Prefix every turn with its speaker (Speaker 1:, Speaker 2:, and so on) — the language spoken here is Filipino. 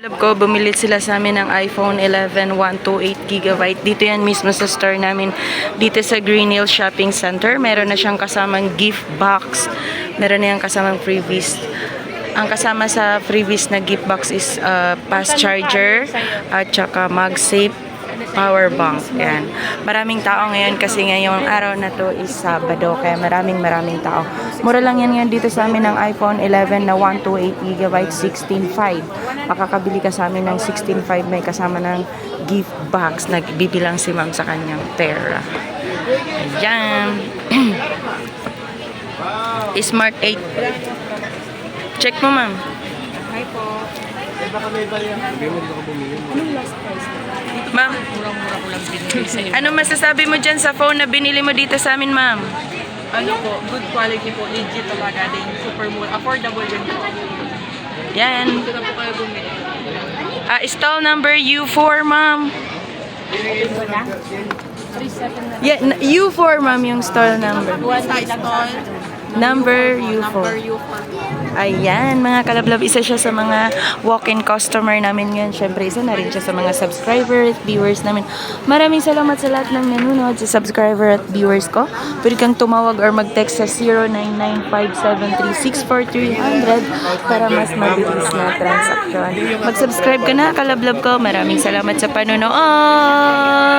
Speaker 1: Love ko, bumili sila sa amin ng iPhone 11 128GB. Dito yan mismo sa store namin. Dito sa Green Hills Shopping Center. Meron na siyang kasamang gift box. Meron na yung kasamang freebies. Ang kasama sa freebies na gift box is uh, fast charger at saka MagSafe power bank. Yan. Maraming tao ngayon kasi ngayong araw na to is Sabado kaya maraming maraming tao. Mura lang yan ngayon dito sa amin ng iPhone 11 na 128GB 16.5. Makakabili ka sa amin ng 16.5 may kasama ng gift box. Nagbibilang si ma'am sa kanyang pera. Ayan. Smart 8. Check mo ma'am. Ma'am,
Speaker 2: Murang-mura ko lang binigay sa'yo.
Speaker 1: ano masasabi mo dyan sa phone na binili mo dito sa amin, ma'am?
Speaker 2: Ano po, good quality po, legit talaga din. Super mura, affordable din po.
Speaker 1: Yan.
Speaker 2: Dito na po kayo bumili.
Speaker 1: Ah, stall number U4, ma'am. Yeah, n- U4, ma'am, yung stall number.
Speaker 2: Sa stall,
Speaker 1: Number
Speaker 2: number
Speaker 1: U4.
Speaker 2: U4.
Speaker 1: Ayan, mga kalablab, isa siya sa mga walk-in customer namin ngayon. Siyempre, isa na rin siya sa mga subscribers, viewers namin. Maraming salamat sa lahat ng nanonood, sa subscriber at viewers ko. Pwede kang tumawag or mag-text sa 0995736430 para mas mabilis na transaksyon. Mag-subscribe ka na, kalablab ko. Maraming salamat sa panonood!